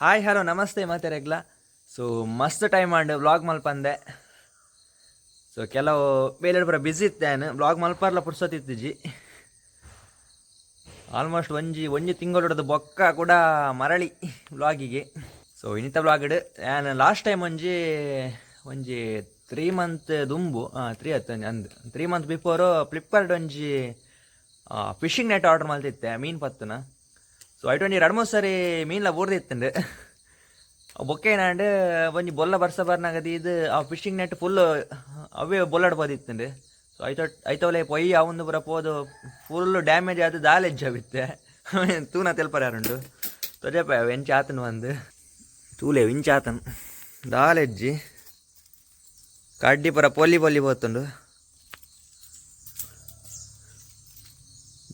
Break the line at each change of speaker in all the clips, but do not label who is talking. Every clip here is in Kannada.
ಹಾಯ್ ಹಲೋ ನಮಸ್ತೆ ಮತ್ತೆ ರೆಗ್ಲ. ಸೊ ಮಸ್ತ್ ಟೈಮ್ ಮಾಡಿ ವ್ಲಾಗ್ ಮಲ್ಪಂದೆ. ಸೊ ಕೆಲವು ಬೇರೆ ಪೂರ ಬ್ಯುಸಿ ಇತ್ತೇನು ವ್ಲಾಗ್ ಮಲ್ಪರ್ಲ ಪುರ್ಸೊತ್ತಿತ್ತಿಜಿ ಆಲ್ಮೋಸ್ಟ್ ಒಂಜಿ ಒಂಜಿ ತಿಂಗಳು ಬೊಕ್ಕ ಕೂಡ ಮರಳಿ ವ್ಲಾಗಿಗೆ ಸೊ ಇನ್ನಿತ ವ್ಲಾಗ್ಡ್ ನಾನು ಲಾಸ್ಟ್ ಟೈಮ್ ಒಂಜಿ ಒಂಜಿ ತ್ರೀ ಮಂತ್ ದುಂಬು. ತ್ರೀ ಹತ್ತು ಅಂದ್ ತ್ರೀ ಮಂತ್ ಬಿಫೋರು ಫ್ಲಿಪ್ಕಾರ್ಟ್ ಒಂಜಿ ಫಿಶಿಂಗ್ ನೆಟ್ ಆರ್ಡರ್ ಮಾಡ್ತಿತ್ತೆ ಮೀನು ಪತ್ತನ. ಸೊ ಐಟ್ ಒಂಜಿ ಎರಡು ಮೂರು ಸರಿ ಮೀನ್ಲ ಬೂರ್ದಿತ್ತಂಡು ಬೊಕ್ಕೆ ಏನಾಂಡ್ ಒಂಜಿ ಬೊಲ್ಲ ಬರ್ಸ ಬರ್ನಾಗದಿ ಇದು ಆ ಫಿಶಿಂಗ್ ನೆಟ್ ಫುಲ್ ಅವೇ ಬೊಲ್ಲಾಡ್ಬೋದಿತ್ತಂಡು ಸೊ ಐತ ಐತವಲೆ ಪೊಯ್ ಅವಂದು ಪೂರ ಪೋದು ಫುಲ್ ಡ್ಯಾಮೇಜ್ ಆದ ದಾಲೆಜ್ಜ ಬಿತ್ತೆ ತೂನ ತೆಲ್ಪರ ಯಾರುಂಡು ತೊಜಪ ಎಂಚ ಆತನು ಒಂದು ತೂಲೆ ಇಂಚ ಆತನು ದಾಲೆಜ್ಜಿ ಕಡ್ಡಿ ಪೂರ ಪೊಲಿ ಪೊಲಿ పోతుండు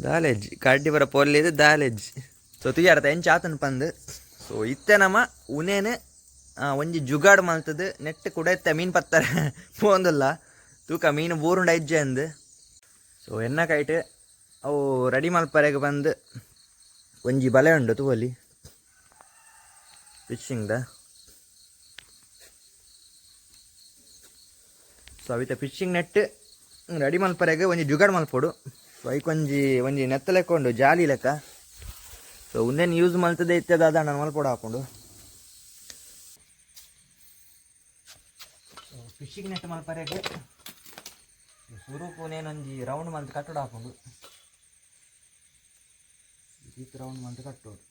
ದಾಲೆಜ್ಜಿ ಕಡ್ಡಿ ಪೂರ ಪೊಲ್ಲಿದು ದಾಲೆಜ್ಜಿ ಸೊ ತುಯ್ಯಾರ್ದ ಎಂಚ ಆತನ ಪಂದ್. ಸೊ, ಇತ್ತೆ ನಮ್ಮ ಉನೇನು ಒಂಜಿ ಜುಗಾಡ್ ಮಲ್ತದು ನೆಟ್ ಕೂಡ ಇತ್ತೆ ಮೀನ್ ಪತ್ತರ. ಪೋಂದಲ್ಲ. ತೂಕ ಮೀನು ಬೋರುಂಡ ಇಜ್ಜೆ ಅಂದು. ಸೊ, ಎನ್ನ ಕೈಟ್, ಅವು ರೆಡಿ ಮಲ್ಪರೆಗೆ ಬಂದು ಒಂಜಿ ಬಲೆ ಉಂಡು ತೂವಲ್ಲಿ. ಫಿಶಿಂಗ್ದ ಸೊ ಅವಿತ ಫಿಶಿಂಗ್ ನೆಟ್ ರೆಡಿ ಮಲ್ಪರೆಗೆ ಒಂಜಿ ಜುಗಾಡ್ ಮಲ್ಪೊಡು. ಸೊ ಐಕೊಂಜಿ ಒಂಜಿ ನೆತ್ತ ಲೆಕ್ಕ ಉಂಡು, ಜಾಲಿ ಲೆಕ್ಕ. ಸೊ ಒಂದೇನು ಯೂಸ್ ಮಲ್ತದೆ ಇತ್ತದ, ಅದ ನಾನು ಫಿಶಿಂಗ್ ಹಾಕೊಂಡು ಸೊ ಫಿಶಿಂಗ್ ನೆಟ್ ಮಲ್ಪರೆಗೆ ನಂಜಿ ರೌಂಡ್ ಮಂತ್ ಕಟ್ಟಡ ಹಾಕೊಂಡು ಇದಕ್ಕೆ ರೌಂಡ್ ಮಂತ್ ಕಟ್ಟೋದು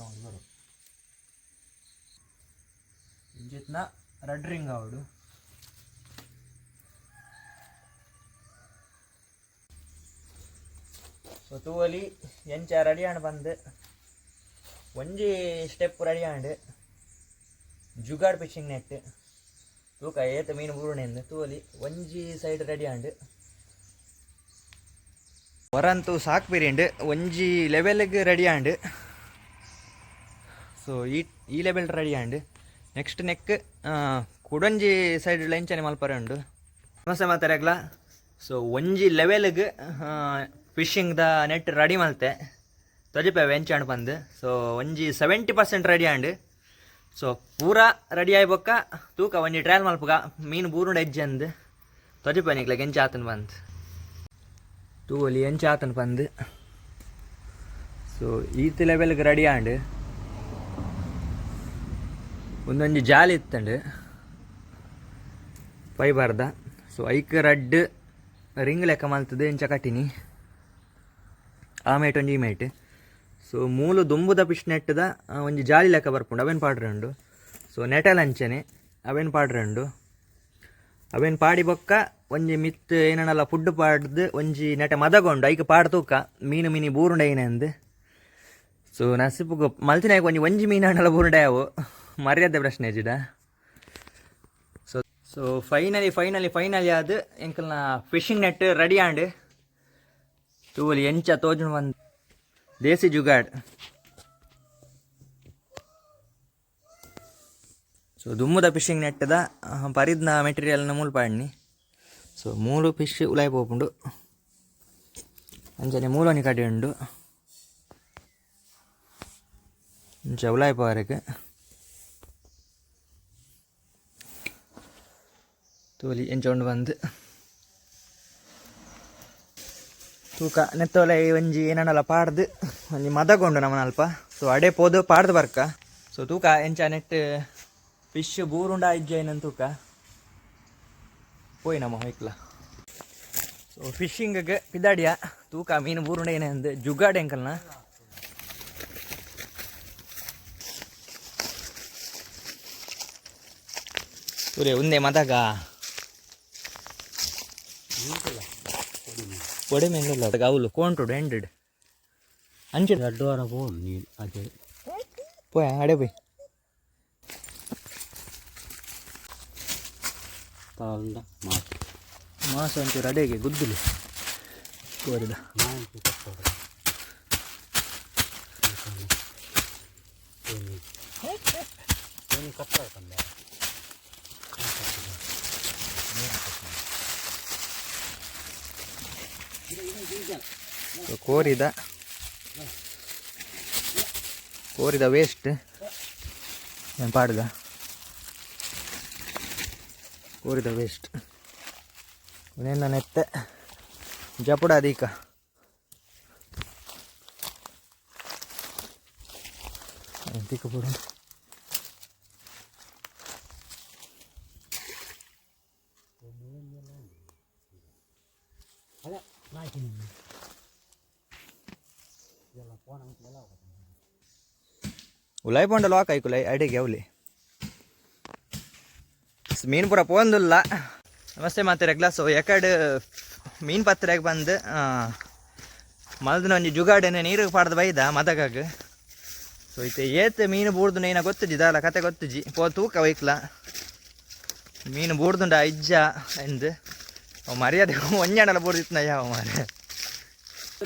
ರೌಂಡ್ ಬರೋದು. ಇಂಜಿತ್ನ ರೆಡ್ ರಿಂಗ್ ಆವಡು ತೂವಲಿ ಎಂಚ ರೆಡಿ ಆಂಡ್ ಬಂದು, ಒಂಜಿ ಸ್ಟೆಪ್ ರೆಡಿ ಆಂಡ್ ಜುಗಾಡ್ ಫಿಶಿಂಗ್ ನೆಟ್, ತೂಕ ಏತ ಮೀನು ಬೂರುಣೆಂದು, ತೂವಲಿ ಒಂಜಿ ಸೈಡ್ ರೆಡಿ ಆಂಡ್ ಹೊರಂತೂ ಸಾಕು ಬೇರಿಂಡ್ ಒಂಜಿ ಲೆವೆಲ್ಗೆ ರೆಡಿ ಆಂಡ್ ಸೊ ಈ ಈ ಲೆವೆಲ್ ರೆಡಿ ಆಂಡ್ ನೆಕ್ಸ್ಟ್ ನೆಕ್ ಕುಡೊಂಜಿ ಸೈಡ್ ಲಂಚನೆ ಮಲ್ಪರೆ ಉಂಡು. ಸಮಸ್ಯೆ ಮಾತಾಡಗ್ಲ ಸೊ ಒಂಜಿ ಲೆವೆಲ್ಗೆ ಫಿಶಿಂಗ್ದ ನೆಟ್ ರೆಡಿ ಮಲ್ತೆ. ತೊಜಿಪೆ ವೆಂಚಾಂಡ್ ಬಂದು. ಸೊ ಒಂಜಿ ಸೆವೆಂಟಿ ಪರ್ಸೆಂಟ್ ರೆಡಿ ಆಂಡ್ ಸೊ ಪೂರ ರೆಡಿ ಆಯ್ಬೊಕ್ಕ ತೂಕ ಒಂಜಿ ಟ್ರಯಲ್ ಮಲ್ಪಗ. ಮೀನು ಬೂರುಂಡ ಹೆಜ್ಜೆ ಅಂದು. ತೊಜಿಪೆ ನಿಕ್ಲ ಎಂಚ ಆತನ್ ಬಂದು. ತೂಲಿ ಎಂಚ ಆತನ್ ಬಂದು. ಸೊ ಈತ್ ಲೆವೆಲ್ಗೆ ರೆಡಿ ಆಂಡ್ ಒಂದೊಂಜಿ ಜಾಲಿ ಇತ್ತಂಡು. ಫೈಬರ್ದ ಸೊ ಐಕ್ ರಡ್ ರಿಂಗ್ ಲೆಕ್ಕ ಮಲ್ತದೆ ಇಂಚ ಕಟ್ಟಿನಿ. ಆ ಮೇಟ್ ಒಂಜಿ ಮೇಟ್. ಸೊ ಮೂಲು ದುಂಬುದ ಪಿಶ್ ನೆಟ್ಟದ ಒಂಜಿ ಜಾಲಿ ಲೆಕ್ಕ ಬರ್ಪುಂಡು. ಅವೇನು ಪಾಡ್ರೆ ಉಂಡು. ಸೊ ನೆಟಲ್ ಅಂಚನೆ ಅವೇನು ಪಾಡ್ರೆ ಉಂಡು. ಅವೇನು ಪಾಡಿ ಬೊಕ್ಕ, ಒಂಜಿ ಮಿತ್ ಏನಲ್ಲ ಫುಡ್ ಪಾಡ್ದು, ಒಂಜಿ ನೆಟ ಮದಗೊಂಡು. ಐಕ ಪಾಡ್ ತೂಕ, ಮೀನು ಮೀನಿ ಬೂರುಂಡ ಏನಂದು ಸೊ ನಸಿಪುಗು ಮಲ್ತಿನಾಯ್ಕ ಒಂಜಿ ಒಂಜಿ ಮೀನಣ್ಣಲ ಬೂರುಂಡೆ ಅವು ಮರ್ಯಾದೆ ಪ್ರಶ್ನೆ ಜಿಡ. So so finally finally finally ಅದು ಎಂಕಲ್ನ ಫಿಶಿಂಗ್ ನೆಟ್ ರೆಡಿ ಆಂಡ್ ತೂವಲಿ ಎಂಚ ತೋಜುಂಡು ಒಂದು ದೇಸಿ ಜುಗಾಡ್ ಸೊ ದುಮ್ಮದ ಫಿಶಿಂಗ್ ನೆಟ್ಟದ ಪರಿದ್ನ ಮೆಟೀರಿಯಲ್ನ ಮೂಲ್ಪಾಡ್ನಿ ಸೊ ಮೂಲು ಫಿಶ್ ಉಲಾಯ್ ಪೋಪುಂಡು ಅಂಚನೆ ಮೂಲೊನಿ ಕಡೆ ಉಂಡು ಇಂಚ ಉಲಾಯ್ ಪಾರಕ್ಕೆ ತೋಲಿ ಎಂಚೊಂಡು ಬಂದು ತೂಕ, ನೆತ್ತೋಲೆ, ಒಂಜಿ, ಏನನ್ನಲ್ಲ ಪಾಡ್ದು, ಒಂಜಿ ಮದಗೊಂಡು ನಮ್ಮನ ಅಲ್ಪ. ಸೊ ಅಡೆ ಪೋದು, ಪಾಡ್ದು ಬರ್ಕ. ಸೊ ತೂಕ, ಎಂಚ ನೆಟ್ ಫಿಶ್ ಬೂರುಂಡ ಇಜ್ಜೈನ ತೂಕ. ಪೋಯ್ ನಮ್ಮ ಹೊಯ್ಕ್ಲ ಸೊ ಫಿಶಿಂಗ್ಗೆ ಪಿದಾಡಿಯ, ತೂಕ, ಮೀನು, ಬೂರುಂಡ, ಏನೇ ಅಂದು, ಜುಗಾಡ್ ಎಂಕಲ್ನ. ಸೂರ್ಯ ಒಂದೇ ಮದಾಗ. ಒಡೆ ಮೇಲೆ అవులు కోంటుడు ఎండెడ్ అంచె
గడ్డు వర పో అదే
పోయి అడే పోయి ತಾಂಡ ಮಾಸ.
ಮಾಸ ಅಂತೀರ ಅಡೆಗೆ ಗುದ್ದಲಿ. ಕೋರಿದ.
ಕಟ್ಟ ಕೋರಿದ ಕೋರಿದ ವೇಸ್ಟ್ ಏನು ಪಾಡ್ಗ ಕೋರಿದ ವೇಸ್ಟ್ ಇನ್ನೇನು ನೆತ್ತೆ ಜಪುಡ ಅದೀಕ ಎಂತಿಕ ಬಿಡು
ಅಲ್ಲ ಅಂತೆಲ್ಲ
ಉಲಾಯ್ ಪೊಂಡ ಲಾಕ್ ಆಯ್ಕುಲಾಯ್ ಅಡಿಗೆ ಅವಲಿ ಮೀನ್ ಪೂರ ಪೋಂದುಲ್ಲ ನಮಸ್ತೆ ಮಾತೆ ರೆಗ್ಲ ಸೊ ಮೀನ್ ಮೀನು ಪತ್ರೆಗೆ ಬಂದು ಮಲ್ದಿನ ಒಂಜಿ ಜುಗಾಡನೆ ನೀರು ಪಾಡ್ದು ಬೈದ ಮದಗಾಗ ಸೊ ಇತ್ತೆ ಏತ್ ಮೀನು ಬೂರ್ದು ನೀನ ಗೊತ್ತಿಜಿ ದಾಲ ಕತೆ ಗೊತ್ತಿಜಿ ಪೋ ತೂಕ ವೈಕ್ಲ ಮೀನು ಬೂರ್ದುಂಡ ಇಜ್ಜ ಎಂದು ಅವ್ ಮರ್ಯಾದೆ ಒಂಜಾಡಲ ಬೂರ್ದಿತ್ತು ಯಾವ ಮಾರೆ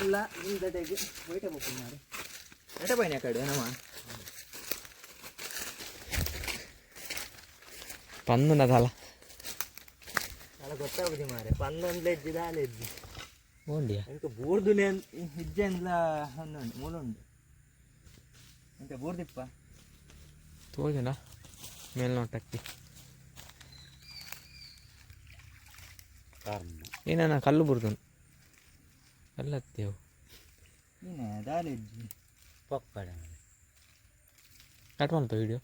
ಇಲ್ಲ ಹಿಂದಡೆಗೆ ಬೈಟ ಬೇಕು ಮಾರೆ ಎಟ ಬೈನ ಕಡೆ ನಮ್ಮ ಪಂದುನದಲ್ಲ ಅಲ್ಲ ಗೊತ್ತಾಗುದಿ ಮಾರೆ ಪಂದೊಂದು ಎಜ್ಜಿ ದಾಲೆ ಎಜ್ಜಿ
ಓಂಡಿಯಾ
ಎಂಕ ಬೂರ್ದುಲೆ ಹೆಜ್ಜೆ ಅಂದ್ಲ ಒಂದುಂಡು ಮೂಲುಂಡು ಎಂತ ಬೂರ್ದಿಪ್ಪ
ತೋಜನ ಮೇಲ್ನೋಟಕ್ಕೆ
ಕಾರಣ
ಏನ ಕಲ್ಲು ಬುರ್ದು ಕಲ್ಲತ್ತೇವು
ನೀನೆ ದಾಲೆ ಎಜ್ಜಿ
ಪಕ್ಕಡ
ಕಟ್ ಮಾಡ್ತ ವಿಡಿಯೋ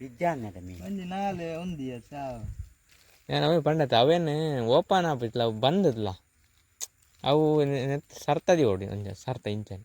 ವಿದ್ಯಾನ್ಯದ ಮೀನು
ಒಂಜಿ ನಾಲೆ ಒಂದಿ ಸಾವು
ನಾನು ಅವೇ ಪಂಡತ ಅವೇನು ಓಪನ್ ಆಗ್ಬಿಟ್ಲ ಅವು ಬಂದದ್ಲ ಅವು ನೆತ್ ಸರ್ತದಿ ಓಡಿ ಒಂಜ ಸರ್ತ ಇಂಚನ್